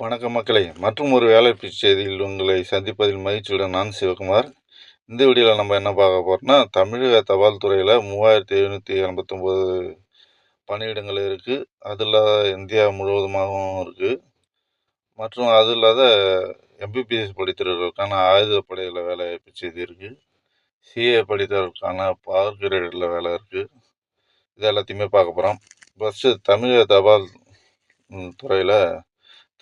வணக்க மக்களை. மற்றும் ஒரு வேலைப்பு செய்தியில் உங்களை சந்திப்பதில் மகிழ்ச்சியுடன் நான் சிவகுமார். இந்த வீடியோவில் நம்ம என்ன பார்க்க போகிறோம்னா தமிழக தபால் துறையில் மூவாயிரத்தி எழுநூற்றி எண்பத்தொம்போது பணியிடங்கள் இருக்குது அது இல்லாத இந்தியா முழுவதுமாகவும் இருக்குது மற்றும் அது இல்லாத எம்பிபிஎஸ் படித்தவர்களுக்கான ஆயுதப்படையில் வேலைவாய்ப்பு செய்தி இருக்குது சிஏ படித்தவர்களுக்கான பவர் கிரேடில் வேலை இருக்குது இது எல்லாத்தையுமே பார்க்க போகிறோம் ஃபஸ்ட்டு தமிழக தபால் துறையில்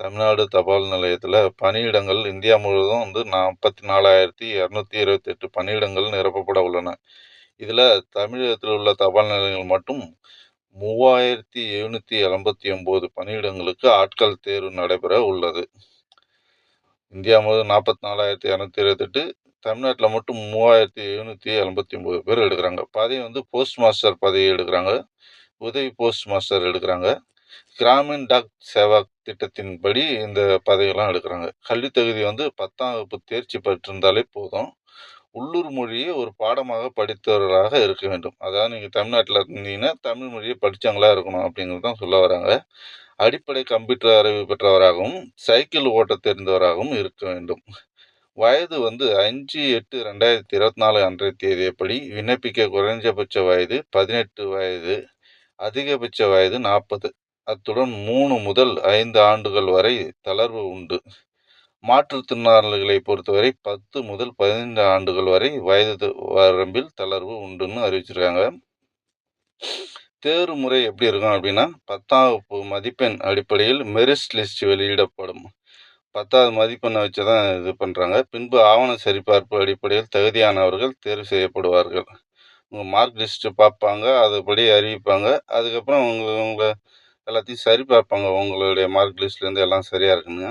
தமிழ்நாடு தபால் நிலையத்தில் பணியிடங்கள் இந்தியா முழுவதும் வந்து நாற்பத்தி நாலாயிரத்தி இரநூத்தி இருபத்தெட்டு பணியிடங்கள் நிரப்பப்பட உள்ளன. இதில் தமிழகத்தில் உள்ள தபால் நிலையங்கள் மட்டும் மூவாயிரத்தி எழுநூற்றி எண்பத்தி ஒம்பது பணியிடங்களுக்கு ஆட்கள் தேர்வு நடைபெற உள்ளது. இந்தியா முழுவதும் நாற்பத்தி நாலாயிரத்தி இரநூத்தி இருபத்தெட்டு தமிழ்நாட்டில் மட்டும் மூவாயிரத்தி எழுநூற்றி எண்பத்தி ஒம்பது பேர் எடுக்கிறாங்க. பதவி வந்து போஸ்ட் மாஸ்டர் பதவி எடுக்கிறாங்க. உதவி போஸ்ட் மாஸ்டர் எடுக்கிறாங்க. கிராமின் டாக் சேவா திட்டத்தின்படி இந்த பதவியெல்லாம் எடுக்கிறாங்க. கல்வி தகுதி வந்து பத்தாம் வகுப்பு தேர்ச்சி பெற்றிருந்தாலே போதும். உள்ளூர் மொழியை ஒரு பாடமாக படித்தவர்களாக இருக்க வேண்டும். அதாவது நீங்கள் தமிழ்நாட்டில் இருந்தீங்கன்னா தமிழ் மொழியை படித்தவங்களா இருக்கணும் அப்படிங்கிறது தான் சொல்ல வராங்க. அடிப்படை கம்ப்யூட்டர் அறிவு பெற்றவராகவும் சைக்கிள் ஓட்ட தெரிந்தவராகவும் இருக்க வேண்டும். வயது வந்து அஞ்சு எட்டு ரெண்டாயிரத்தி இருபத்தி நாலு அன்றைய தேதியப்படி விண்ணப்பிக்க குறைஞ்சபட்ச வயது பதினெட்டு வயது அதிகபட்ச வயது நாற்பது. அத்துடன் மூணு முதல் ஐந்து ஆண்டுகள் வரை தளர்வு உண்டு. மாற்றுத்திறனாளிகளை பொறுத்தவரை பத்து முதல் பதினைந்து ஆண்டுகள் வரை வயது வரம்பில் தளர்வு உண்டுன்னு அறிவிச்சிருக்காங்க. தேர்வு முறை எப்படி இருக்கும் அப்படின்னா பத்தாம் வகுப்பு மதிப்பெண் அடிப்படையில் மெரிட் லிஸ்ட் வெளியிடப்படும். பத்தாவது மதிப்பெண்ணை வச்சு தான் இது பண்ணுறாங்க பின்பு ஆவண சரிபார்ப்பு அடிப்படையில் தகுதியானவர்கள் தேர்வு செய்யப்படுவார்கள். உங்கள் மார்க் லிஸ்ட்டு பார்ப்பாங்க அதுபடி அறிவிப்பாங்க. அதுக்கப்புறம் உங்கள் உங்களை எல்லாத்தையும் சரி பார்ப்பாங்க. உங்களுடைய மார்க் லிஸ்ட்லேருந்து எல்லாம் சரியாக இருக்குங்க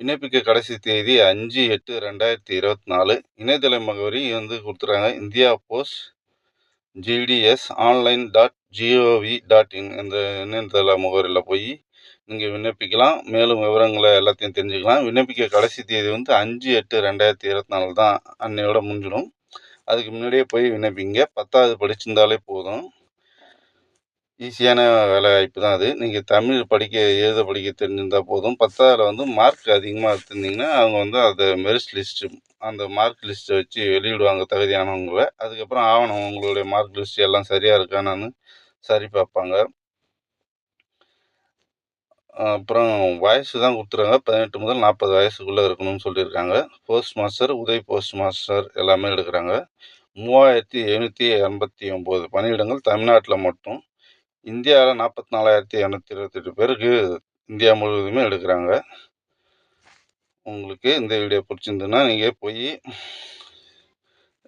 விண்ணப்பிக்க கடைசி தேதி அஞ்சு எட்டு ரெண்டாயிரத்தி இருபத்தி நாலு இணையதள முகவரி வந்து கொடுத்துறாங்க India post GDS online dot gov dot in இந்த இணையதள முகவரியில் போய் நீங்கள் விண்ணப்பிக்கலாம். மேலும் விவரங்களை எல்லாத்தையும் தெரிஞ்சுக்கலாம். விண்ணப்பிக்க கடைசி தேதி வந்து அஞ்சு எட்டு ரெண்டாயிரத்தி இருபத்தி நாலு தான். அன்னையோட முடிஞ்சிடும். அதுக்கு முன்னாடியே போய் விண்ணப்பிங்க. பத்தாவது படிச்சிருந்தாலே போதும். ஈஸியான வேலை வாய்ப்பு தான் அது. நீங்கள் தமிழ் படிக்க எழுத படிக்க தெரிஞ்சிருந்தால் போதும். பத்தாவதில் வந்து மார்க் அதிகமாக எடுத்திருந்தீங்கன்னா அவங்க வந்து அதை மெரிட் லிஸ்ட்டு அந்த மார்க் லிஸ்ட்டை வச்சு வெளியிடுவாங்க தகுதியானவங்களை. அதுக்கப்புறம் ஆவணம் உங்களுடைய மார்க் லிஸ்ட் எல்லாம் சரியாக இருக்கானான்னு சரி பார்ப்பாங்க. அப்புறம் வயசு தான் கொடுத்துருக்காங்க. பதினெட்டு முதல் நாற்பது வயசுக்குள்ளே இருக்கணும்னு சொல்லியிருக்காங்க. போஸ்ட் மாஸ்டர் உதவி போஸ்ட் மாஸ்டர் எல்லாமே எடுக்கிறாங்க. மூவாயிரத்தி எழுநூற்றி எண்பத்தி ஒம்பது பணியிடங்கள் தமிழ்நாட்டில் மட்டும். இந்தியாவில் நாற்பத்தி நாலாயிரத்தி இரநூத்தி இருபத்தெட்டு பேருக்கு இந்தியா முழுவதுமே எடுக்கிறாங்க. உங்களுக்கு இந்த வீடியோ பிடிச்சிருந்துன்னா நீங்கள் போய்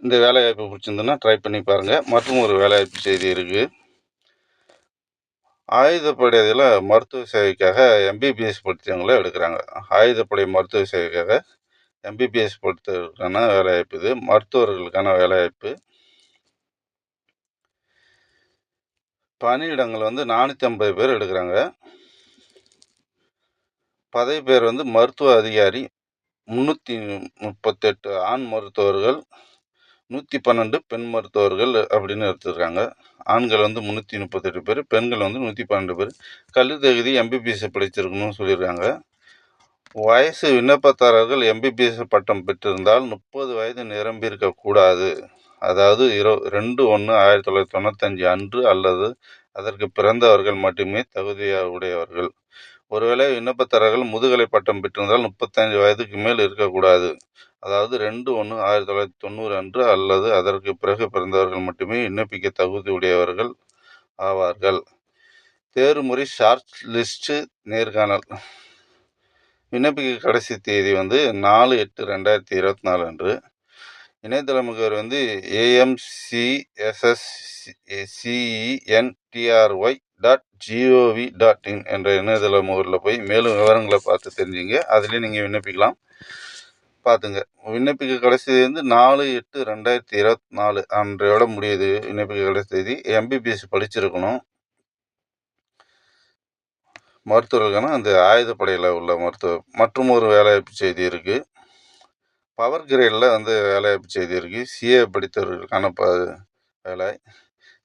இந்த வேலைவாய்ப்பு பிடிச்சிருந்துன்னா ட்ரை பண்ணி பாருங்கள் மற்றும் ஒரு வேலைவாய்ப்பு செய்தி இருக்குது ஆயுதப்படை இதில் மருத்துவ சேவைக்காக எம்பிபிஎஸ் படித்தவங்கள எடுக்கிறாங்க. ஆயுதப்படை மருத்துவ சேவைக்காக எம்பிபிஎஸ் படித்தவர்களுக்கான வேலைவாய்ப்பு இது. மருத்துவர்களுக்கான வேலைவாய்ப்பு. பணியிடங்கள் வந்து நானூற்றி ஐம்பது பேர் எடுக்கிறாங்க. பதவி பேர் வந்து மருத்துவ அதிகாரி முந்நூற்றி முப்பத்தெட்டு ஆண் மருத்துவர்கள் நூற்றி பன்னெண்டு பெண் மருத்துவர்கள் அப்படின்னு எடுத்துருக்காங்க. ஆண்கள் வந்து முந்நூற்றி முப்பத்தெட்டு பேர் பெண்கள் வந்து நூற்றி பன்னெண்டு பேர். கல்வி தகுதி எம்பிபிஎஸ் படிச்சிருக்கணும்னு சொல்லியிருக்காங்க. வயசு விண்ணப்பதாரர்கள் எம்பிபிஎஸ் பட்டம் பெற்றிருந்தால் முப்பது வயது நிரம்பியிருக்கக்கூடாது. அதாவது இரு ரெண்டு ஒன்று ஆயிரத்தி தொள்ளாயிரத்தி தொண்ணூத்தஞ்சு அன்று அல்லது அதற்கு பிறந்தவர்கள் மட்டுமே தகுதியாக உடையவர்கள் ஒருவேளை விண்ணப்பதாரர்கள் முதுகலை பட்டம் பெற்றிருந்தால் முப்பத்தஞ்சு வயதுக்கு மேல் இருக்கக்கூடாது. அதாவது ரெண்டு ஒன்று ஆயிரத்தி தொள்ளாயிரத்தி தொண்ணூறு அன்று அல்லது அதற்கு பிறகு பிறந்தவர்கள் மட்டுமே விண்ணப்பிக்க தகுதி உடையவர்கள் ஆவார்கள். தேர்முறை ஷார்ட் லிஸ்ட்டு நேர்காணல். விண்ணப்பிக்க கடைசி தேதி வந்து நாலு எட்டு ரெண்டாயிரத்தி இருபத்தி நாலு அன்று. இணையதள முகவர் வந்து ஏஎம்சிஎஸ்எஸ் சிஇஎன்டிஆர்ஒய் டாட் ஜிஓவி டாட் இன் என்ற இணையதள முகவரில் போய் மேலும் விவரங்களை பார்த்து தெரிஞ்சுங்க. அதுலேயும் நீங்கள் விண்ணப்பிக்கலாம். பார்த்துங்க. விண்ணப்பிக்க கடைசி வந்து நாலு எட்டு ரெண்டாயிரத்தி இருபத்தி நாலு அன்றையோட முடியுது விண்ணப்பிக்க கடைசி தேதி. எம்பிபிஎஸ் படிச்சிருக்கணும். மருத்துவர்களுக்கான அந்த ஆயுதப்படையில் உள்ள மருத்துவர் மற்றும் ஒரு வேலைவாய்ப்பு செய்தி இருக்குது பவர் கிரேடில் வந்து வேலைவாய்ப்பு செய்தி இருக்குது சிஏ படித்தவர்களுக்கான ப வேலை.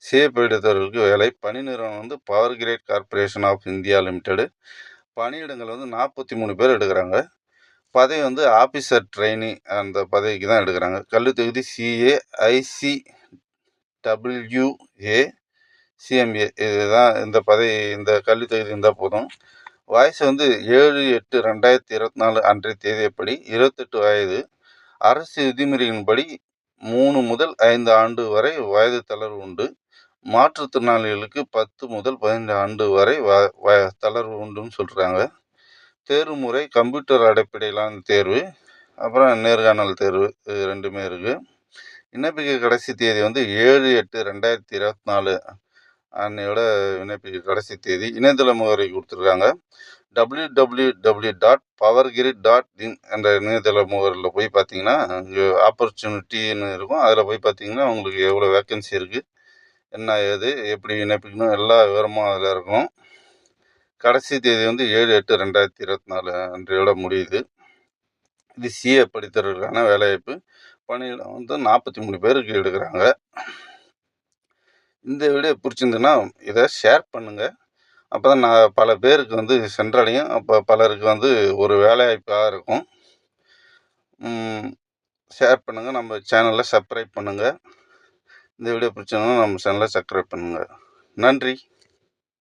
சிஏ படித்தவர்களுக்கு வேலை. பணி நிறுவனம் வந்து power grid corporation of India limited. பணியிடங்கள் வந்து நாற்பத்தி மூணு பேர் எடுக்கிறாங்க. பதவி வந்து ஆஃபீஸர் ட்ரெயினி அந்த பதவிக்கு தான் எடுக்கிறாங்க. கல்வி தொகுதி சிஏ ஐசி டபிள்யூஏ சிஎம்ஏ. இதுதான் இந்த பதவி இந்த கல்வி தகுதி இருந்தால் போதும். வயசு வந்து ஏழு எட்டு ரெண்டாயிரத்தி இருபத்தி நாலு அன்றைய தேதியப்படி இருபத்தெட்டு வயது. அரசு விதிமுறையின்படி மூணு முதல் ஐந்து ஆண்டு வரை வயது தளர்வு உண்டு. மாற்றுத்திறனாளிகளுக்கு பத்து முதல் பதினைந்து ஆண்டு வரை வ வ தளர்வு உண்டுன்னு சொல்கிறாங்க தேர்வு முறை கம்ப்யூட்டர் அடிப்படையிலான தேர்வு அப்புறம் நேர்காணல் தேர்வு இது ரெண்டுமே இருக்குது விண்ணப்பிக்க கடைசி தேதி வந்து ஏழு எட்டு ரெண்டாயிரத்தி இருபத்தி நாலு அன்னையோட விண்ணப்பிக்க கடைசி தேதி. இணையதள முகவரி கொடுத்துருக்காங்க. W W W dot power grid dot in என்ற இணையதள முகவரில் போய் பார்த்தீங்கன்னா இங்கே ஆப்பர்ச்சுனிட்டின்னு இருக்கும். அதில் போய் பார்த்தீங்கன்னா உங்களுக்கு எவ்வளோ வேக்கன்சி இருக்குது என்ன ஏது எப்படி இணைப்பிக்கணும் எல்லா விவரமும் அதில் இருக்கும். கடைசி தேதி வந்து ஏழு எட்டு ரெண்டாயிரத்தி இருபத்தி நாலு அன்றையோட முடியுது. இது சிஏ படித்தவர்களுக்கான வேலைவாய்ப்பு. பணியிடம் வந்து நாற்பத்தி மூணு பேருக்கு எடுக்கிறாங்க. இந்த வீடியோ பிடிச்சிருந்துன்னா இதை ஷேர் பண்ணுங்கள் அப்போ தான் நான் பல பேருக்கு வந்து சென்றடையும். அப்போ பலருக்கு வந்து ஒரு வேலைவாய்ப்பாக இருக்கும். ஷேர் பண்ணுங்கள் நம்ம சேனலில் சப்ஸ்கிரைப் பண்ணுங்கள் இந்த வீடியோ பிடிச்சதுன்னா நம்ம சேனலை சப்ஸ்கிரைப் பண்ணுங்கள் நன்றி.